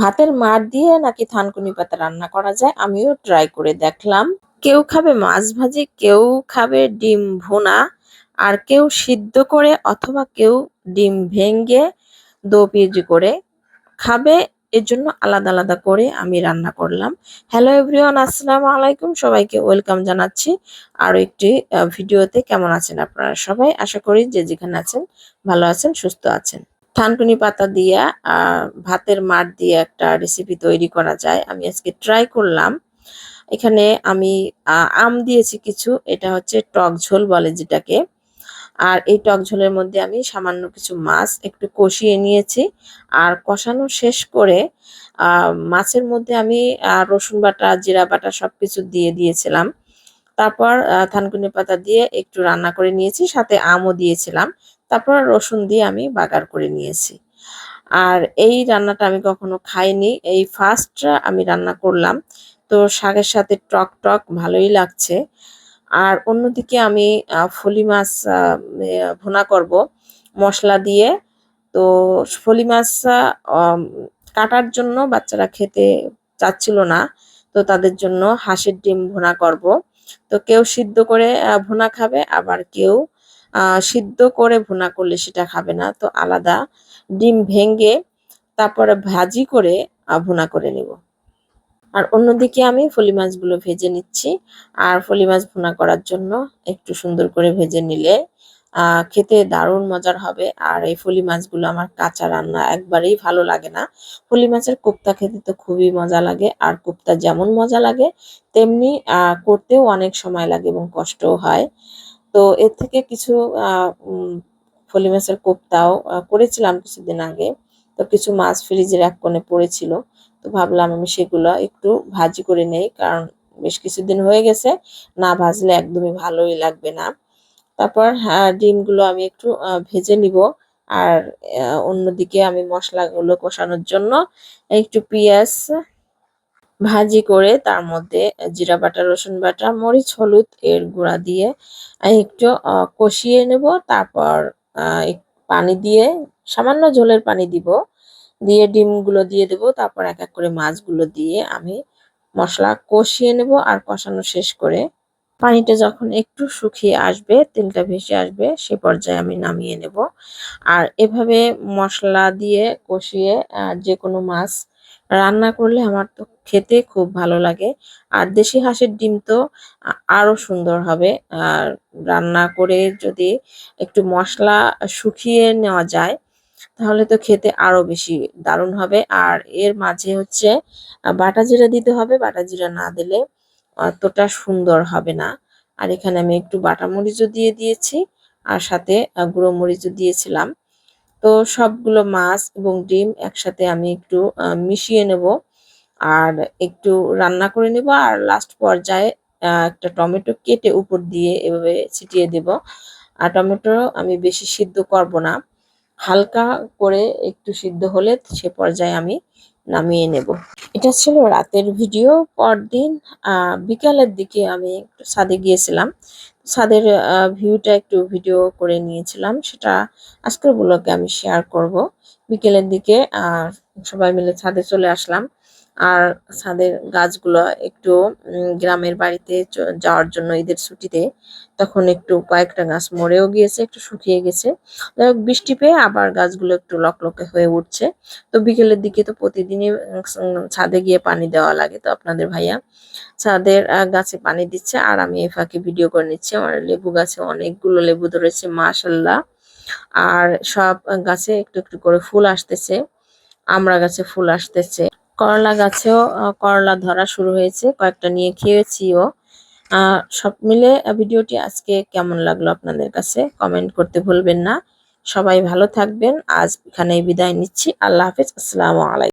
ভাতের মার দিয়ে নাকি থানকুনি পাতা রান্না করা যায়, আমিও ট্রাই করে দেখলাম। কেউ খাবে মাছ ভাজি, কেউ খাবে ডিম ভোনা, আর কেউ সিদ্ধ করে অথবা কেউ ডিম ভেঙে দো পেঁয়াজি করে খাবে এর জন্য আলাদা আলাদা করে আমি রান্না করলাম। হ্যালো এভরিওয়ান আসসালামু আলাইকুম, সবাইকে ওয়েলকাম জানাচ্ছি আরও একটি ভিডিওতে কেমন আছেন আপনারা সবাই? আশা করি যে যেখানে আছেন, ভালো আছেন, সুস্থ আছেন। থানকুনি পাতা দিয়ে ভাতের মাঠ দিয়ে একটা রেসিপি তৈরি করা যায়। আমি আজকে ট্রাই করলাম। এখানে আমি আম দিয়েছি কিছু। এটা হচ্ছে টক ঝোল বলে যেটাকে। আর এই টক ঝোলের মধ্যে আমি সামান্য কিছু মাছ একটু কষিয়ে নিয়েছি। আর কষানো শেষ করে মাছের মধ্যে আমি রসুন বাটা, জিরা বাটা সবকিছু দিয়ে দিয়েছিলাম। তারপর থানকুনি পাতা দিয়ে একটু রান্না করে নিয়েছি। সাথে আমও দিয়েছিলাম। তারপর রসুন দিয়ে আমি বাগার করে নিয়েছি। আর এই রান্নাটা আমি কখনো খাইনি, এই ফার্স্ট আমি রান্না করলাম। তো শাকের সাথে টক টক ভালোই লাগছে। আর অন্যদিকে আমি ফলি মাছ ভোনা করব মশলা দিয়ে। তো ফলি মাছ কাটার জন্য বাচ্চারা খেতে চাচ্ছিল না। তো তাদের জন্য হাঁসের ডিম ভুনা করব। তো কেউ সিদ্ধ করে ভোনা খাবে, আবার কেউ সিদ্ধ করে ভুনা করলে সেটা খাবে না। তো আলাদা ডিম ভেঙে তারপরে ভাজি করে ভুনা করে নেব। আর অন্যদিকে আমি ফলি মাছগুলো ভেজে নিচ্ছি। আর ফলি মাছ ভুনা করার জন্য একটু সুন্দর করে ভেজে নিলে খেতে দারুণ মজার হবে। আর এই ফলি মাছগুলো আমার কাঁচা রান্না একবারেই ভালো লাগে না। ফলি মাছের কোপ্তা খেতে তো খুবই মজা লাগে। আর কোপ্তা যেমন মজা লাগে, তেমনি করতেও অনেক সময় লাগে এবং কষ্টও হয়। তো এর থেকে কিছু ফলি মাছের কোপ্তাও করেছিলাম কিছুদিন আগে। তো কিছু মাছ ফ্রিজের এক কোণে পড়েছিল। তো ভাবলাম আমি সেগুলো একটু ভাজি করে নেই, কারণ বেশ কিছুদিন হয়ে গেছে। না ভাজলে একদমই ভালোই লাগবে না। তারপর ডিমগুলো আমি একটু ভেজে নিব। আর অন্যদিকে আমি মশলাগুলো কষানোর জন্য একটু পেঁয়াজ ভাজি করে তার মধ্যে জিরা বাটা, রসুন বাটা, মরিচ, হলুদ এর গুঁড়া দিয়ে একটু কষিয়ে নেব। তারপর পানি দিয়ে, সামান্য ঝোলের পানি দিব। দিয়ে ডিমগুলো দিয়ে দেব। তারপর এক এক করে মাছগুলো দিয়ে আমি মশলা কষিয়ে নেব আর কষানো শেষ করে পানিটা যখন একটু শুকিয়ে আসবে, তেলটা ভেসে আসবে, সে পর্যায়ে আমি নামিয়ে নেব। আর এভাবে মশলা দিয়ে কষিয়ে যে কোনো মাছ রান্না করলে আমার তো খেতে খুব ভালো লাগে। আর দেশি হাঁসের ডিম তো আ- আরও সুন্দর হবে। আর রান্না করে যদি একটু মশলা শুকিয়ে নেওয়া যায়, তাহলে তো খেতে আরও বেশি দারুণ হবে। আর এর মাঝে হচ্ছে বাটা জিরা দিতে হবে। বাটা জিরা না দিলে অতটা সুন্দর হবে না। আর এখানে আমি একটু বাটা মরিচও দিয়ে দিয়েছি। আর সাথে গুঁড়ো মরিচও দিয়েছিলাম। তো সবগুলো মাছ এবং ডিম একসাথে আমি একটু মিশিয়ে নেব। আর একটু রান্না করে নেব আর লাস্ট পর্যায়ে একটা টমেটো কেটে উপর দিয়ে এভাবে ছিটিয়ে দেব। আর টমেটো আমি বেশি সিদ্ধ করব না। হালকা করে একটু সিদ্ধ হলে সে পর্যায়ে আমি নামিয়ে নেব। এটা ছিল রাতের ভিডিও, পরদিন বিকালের দিকে আমি একটু ছাদে গিয়েছিলাম। ছাদের ভিউটা একটু ভিডিও করে নিয়েছিলাম। সেটা আজকের ব্লগে আমি শেয়ার করব। বিকেলের দিকে সবাই মিলে ছাদে চলে আসলাম। আর ছাদের গাছগুলো একটু গ্রামের বাড়িতে যাওয়ার জন্য ঈদের ছুটিতে তখন একটু কয়েকটা গাছ মরেও গিয়েছে একটু শুকিয়ে গেছে। যাই হোক, বৃষ্টি পেয়ে আবার গাছগুলো একটু লকলকে হয়ে উঠছে। তো বিকেলের দিকে তো প্রতিদিনই ছাদে গিয়ে পানি দেওয়া লাগে। তো আপনাদের ভাইয়া ছাদের গাছে পানি দিচ্ছে আর আমি এই ফাঁকে ভিডিও করে নিচ্ছি। আমার লেবু গাছে অনেকগুলো লেবু ধরেছে মাশাল্লাহ। আর সব গাছে একটু একটু করে ফুল আসতেছে আমরা গাছে ফুল আসতেছে। করলা গাছেও করলা ধরা শুরু হয়েছে, কয়েকটা নিয়ে খেয়েছিও। সব মিলে ভিডিওটি আজকে কেমন লাগল আপনাদের কাছে কমেন্ট করতে ভুলবেন না। সবাই ভালো থাকবেন, আজ এখানেই বিদায় নিচ্ছি। আল্লাহ হাফিজ, আসসালামু আলাইকুম।